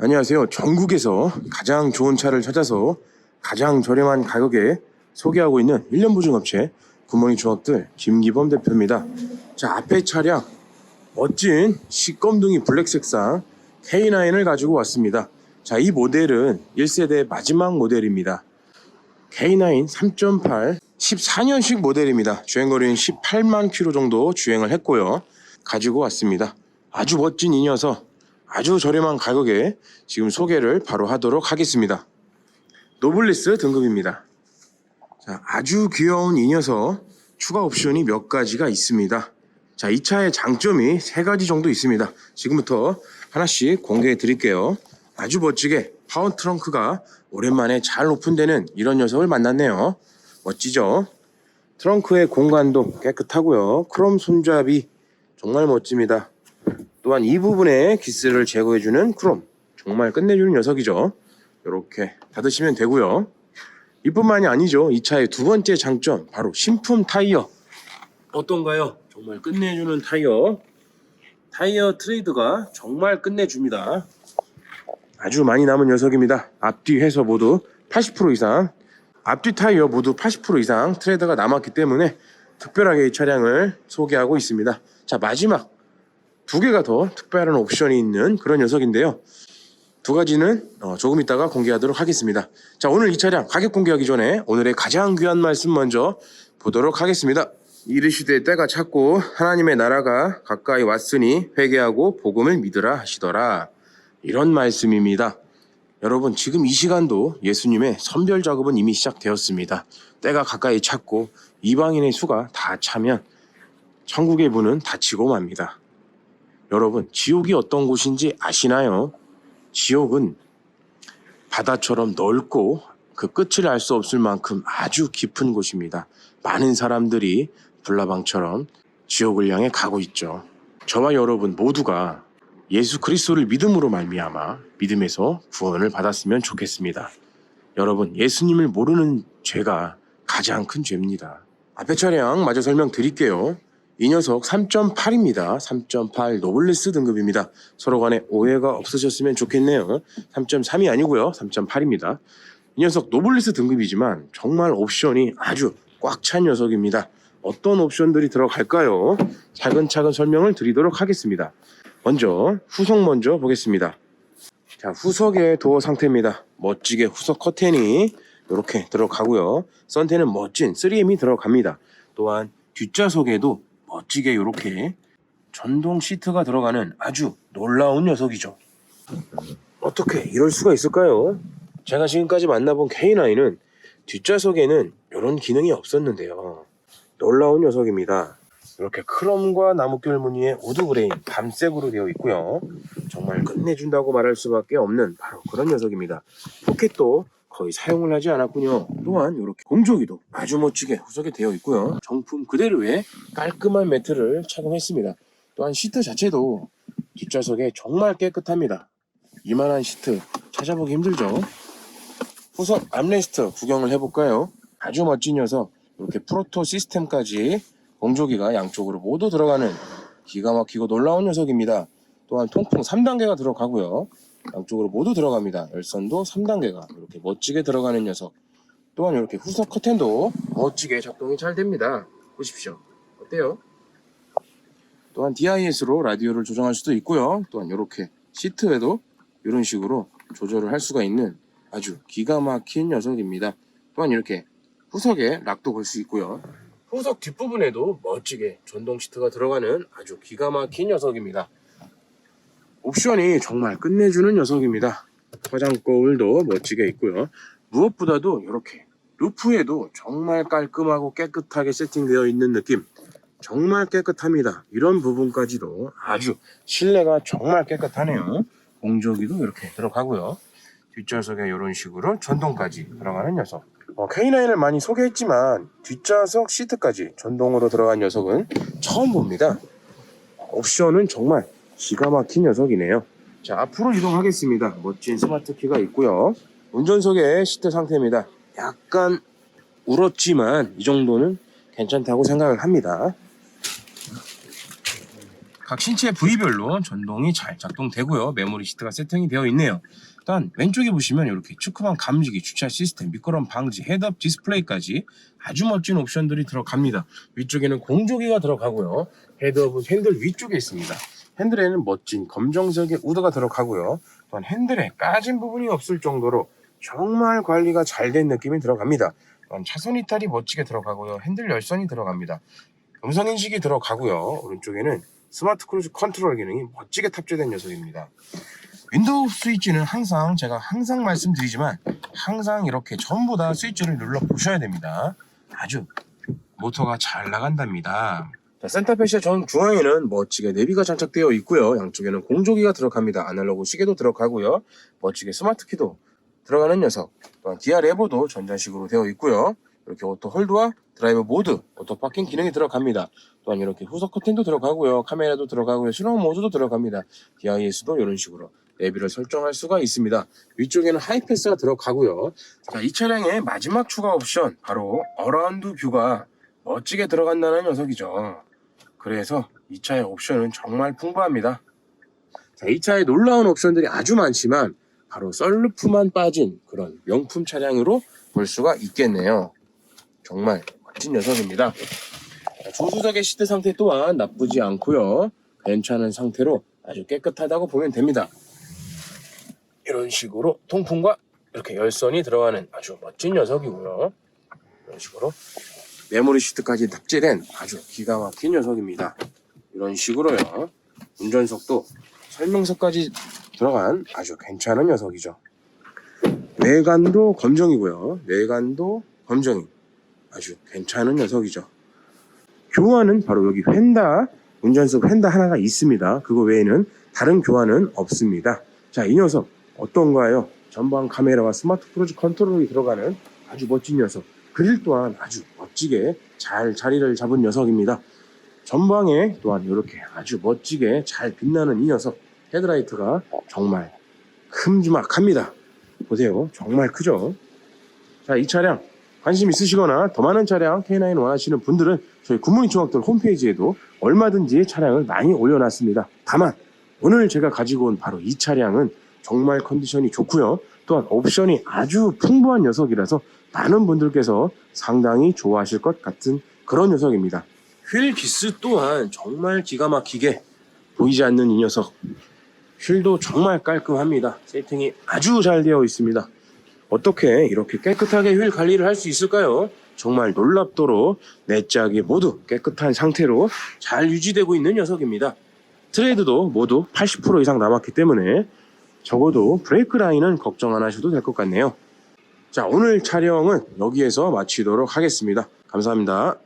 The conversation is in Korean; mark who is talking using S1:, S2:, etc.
S1: 안녕하세요. 전국에서 가장 좋은 차를 찾아서 가장 저렴한 가격에 소개하고 있는 1년 보증업체 굿모닝 중학들 김기범 대표입니다. 자, 앞에 차량 멋진 시검둥이 블랙 색상 K9을 가지고 왔습니다. 자, 이 모델은 1세대 마지막 모델입니다. K9 3.8 14년식 모델입니다. 주행거리는 18만 킬로 정도 주행을 했고요. 가지고 왔습니다. 아주 멋진 이 녀석 아주 저렴한 가격에 지금 소개를 바로 하도록 하겠습니다. 노블리스 등급입니다. 자, 아주 귀여운 이 녀석 추가 옵션이 몇 가지가 있습니다. 자, 이 차의 장점이 세 가지 정도 있습니다. 지금부터 하나씩 공개해 드릴게요. 아주 멋지게 파워 트렁크가 오랜만에 잘 오픈되는 이런 녀석을 만났네요. 멋지죠? 트렁크의 공간도 깨끗하고요. 크롬 손잡이 정말 멋집니다. 또한 이 부분에 기스를 제거해주는 크롬 정말 끝내주는 녀석이죠. 이렇게 닫으시면 되고요. 이뿐만이 아니죠. 이 차의 두 번째 장점 바로 신품 타이어 어떤가요? 정말 끝내주는 타이어 타이어 트레이드가 정말 끝내줍니다. 아주 많이 남은 녀석입니다. 앞뒤 해서 모두 80% 이상 앞뒤 타이어 모두 80% 이상 트레이드가 남았기 때문에 특별하게 이 차량을 소개하고 있습니다. 자 마지막 두 개가 더 특별한 옵션이 있는 그런 녀석인데요. 두 가지는 어, 조금 이따가 공개하도록 하겠습니다. 자, 오늘 이 차량 가격 공개하기 전에 오늘의 가장 귀한 말씀 먼저 보도록 하겠습니다. 이르시되 때가 찼고 하나님의 나라가 가까이 왔으니 회개하고 복음을 믿으라 하시더라. 이런 말씀입니다. 여러분, 지금 이 시간도 예수님의 선별 작업은 이미 시작되었습니다. 때가 가까이 찼고 이방인의 수가 다 차면 천국의 문은 닫히고 맙니다. 여러분, 지옥이 어떤 곳인지 아시나요? 지옥은 바다처럼 넓고 그 끝을 알 수 없을 만큼 아주 깊은 곳입니다. 많은 사람들이 불나방처럼 지옥을 향해 가고 있죠. 저와 여러분 모두가 예수 그리스도를 믿음으로 말미암아 믿음에서 구원을 받았으면 좋겠습니다. 여러분 예수님을 모르는 죄가 가장 큰 죄입니다. 앞에 차량 마저 설명드릴게요. 이 녀석 3.8입니다. 3.8 노블레스 등급입니다. 서로 간에 오해가 없으셨으면 좋겠네요. 3.3이 아니고요. 3.8입니다. 이 녀석 노블레스 등급이지만 정말 옵션이 아주 꽉 찬 녀석입니다. 어떤 옵션들이 들어갈까요? 차근차근 설명을 드리도록 하겠습니다. 먼저 후석 먼저 보겠습니다. 자, 후석의 도어 상태입니다. 멋지게 후석 커튼이 이렇게 들어가고요. 썬텐은 멋진 3M이 들어갑니다. 또한 뒷좌석에도 멋지게 이렇게 전동 시트가 들어가는 아주 놀라운 녀석이죠. 어떻게 이럴 수가 있을까요? 제가 지금까지 만나본 K9은 뒷좌석에는 이런 기능이 없었는데요. 놀라운 녀석입니다. 이렇게 크롬과 나무결 무늬의 우드 그레인 밤색으로 되어 있고요. 정말 끝내준다고 말할 수밖에 없는 바로 그런 녀석입니다. 포켓도 거의 사용을 하지 않았군요. 또한 이렇게 공조기도 아주 멋지게 후석에 되어 있고요. 정품 그대로의 깔끔한 매트를 착용했습니다. 또한 시트 자체도 뒷좌석에 정말 깨끗합니다. 이만한 시트 찾아보기 힘들죠. 후석 암레스트 구경을 해볼까요? 아주 멋진 녀석 이렇게 프로토 시스템까지 공조기가 양쪽으로 모두 들어가는 기가 막히고 놀라운 녀석입니다. 또한 통풍 3단계가 들어가고요. 양쪽으로 모두 들어갑니다. 열선도 3단계가 이렇게 멋지게 들어가는 녀석. 또한 이렇게 후석 커튼도 멋지게 작동이 잘 됩니다. 보십시오. 어때요? 또한 DIS로 라디오를 조정할 수도 있고요. 또한 이렇게 시트에도 이런 식으로 조절을 할 수가 있는 아주 기가 막힌 녀석입니다. 또한 이렇게 후석에 락도 걸 수 있고요. 후석 뒷부분에도 멋지게 전동 시트가 들어가는 아주 기가 막힌 녀석입니다. 옵션이 정말 끝내주는 녀석입니다. 화장 거울도 멋지게 있고요. 무엇보다도 이렇게 루프에도 정말 깔끔하고 깨끗하게 세팅되어 있는 느낌. 정말 깨끗합니다. 이런 부분까지도 아주 실내가 정말 깨끗하네요. 공조기도 이렇게 들어가고요. 뒷좌석에 이런 식으로 전동까지 들어가는 녀석. 어, K9을 많이 소개했지만 뒷좌석 시트까지 전동으로 들어간 녀석은 처음 봅니다. 옵션은 정말 기가 막힌 녀석이네요. 자, 앞으로 이동하겠습니다. 멋진 스마트 키가 있고요. 운전석의 시트 상태입니다. 약간 울었지만 이 정도는 괜찮다고 생각을 합니다. 각 신체 부위별로 전동이 잘 작동되고요. 메모리 시트가 세팅이 되어 있네요. 일단 왼쪽에 보시면 이렇게 축구방 감지기, 주차 시스템, 미끄럼 방지, 헤드업 디스플레이까지 아주 멋진 옵션들이 들어갑니다. 위쪽에는 공조기가 들어가고요. 헤드업은 핸들 위쪽에 있습니다. 핸들에는 멋진 검정색의 우드가 들어가고요. 또한 핸들에 까진 부분이 없을 정도로 정말 관리가 잘 된 느낌이 들어갑니다. 또한 차선 이탈이 멋지게 들어가고요. 핸들 열선이 들어갑니다. 음성 인식이 들어가고요. 오른쪽에는 스마트 크루즈 컨트롤 기능이 멋지게 탑재된 녀석입니다. 윈도우 스위치는 항상 제가 항상 말씀드리지만 항상 이렇게 전부 다 스위치를 눌러 보셔야 됩니다. 아주 모터가 잘 나간답니다. 자, 센터페시아 전 중앙에는 멋지게 내비가 장착되어 있고요. 양쪽에는 공조기가 들어갑니다. 아날로그 시계도 들어가고요. 멋지게 스마트 키도 들어가는 녀석. 또한 디아 레버도 전자식으로 되어 있고요. 이렇게 오토 홀드와 드라이브 모드, 오토 파킹 기능이 들어갑니다. 또한 이렇게 후석 커튼도 들어가고요. 카메라도 들어가고요. 실험 모드도 들어갑니다. DIS도 이런 식으로 내비를 설정할 수가 있습니다. 위쪽에는 하이패스가 들어가고요. 자, 이 차량의 마지막 추가 옵션 바로 어라운드 뷰가 멋지게 들어간다는 녀석이죠. 그래서 이 차의 옵션은 정말 풍부합니다. 자, 이 차에 놀라운 옵션들이 아주 많지만 바로 썰루프만 빠진 그런 명품 차량으로 볼 수가 있겠네요. 정말 멋진 녀석입니다. 자, 조수석의 시트 상태 또한 나쁘지 않고요. 괜찮은 상태로 아주 깨끗하다고 보면 됩니다. 이런 식으로 통풍과 이렇게 열선이 들어가는 아주 멋진 녀석이고요. 이런 식으로 메모리 시트까지 탑재된 아주 기가 막힌 녀석입니다. 이런 식으로요. 운전석도 설명서까지 들어간 아주 괜찮은 녀석이죠. 내관도 검정이고요. 내관도 검정이 아주 괜찮은 녀석이죠. 교환은 바로 여기 휀다 운전석 휀다 하나가 있습니다. 그거 외에는 다른 교환은 없습니다. 자, 이 녀석 어떤가요? 전방 카메라와 스마트 크루즈 컨트롤이 들어가는 아주 멋진 녀석. 그릴 또한 아주 멋지게 잘 자리를 잡은 녀석입니다. 전방에 또한 이렇게 아주 멋지게 잘 빛나는 이 녀석. 헤드라이트가 정말 큼지막합니다. 보세요. 정말 크죠? 자, 이 차량 관심 있으시거나 더 많은 차량 K9 원하시는 분들은 저희 중학들 홈페이지에도 얼마든지 차량을 많이 올려놨습니다. 다만 오늘 제가 가지고 온 바로 이 차량은 정말 컨디션이 좋고요. 또한 옵션이 아주 풍부한 녀석이라서 많은 분들께서 상당히 좋아하실 것 같은 그런 녀석입니다. 휠 기스 또한 정말 기가 막히게 보이지 않는 이 녀석. 휠도 정말 깔끔합니다. 세팅이 아주 잘 되어 있습니다. 어떻게 이렇게 깨끗하게 휠 관리를 할 수 있을까요? 정말 놀랍도록 네 짝이 모두 깨끗한 상태로 잘 유지되고 있는 녀석입니다. 트레이드도 모두 80% 이상 남았기 때문에 적어도 브레이크 라인은 걱정 안 하셔도 될 것 같네요. 자, 오늘 촬영은 여기에서 마치도록 하겠습니다. 감사합니다.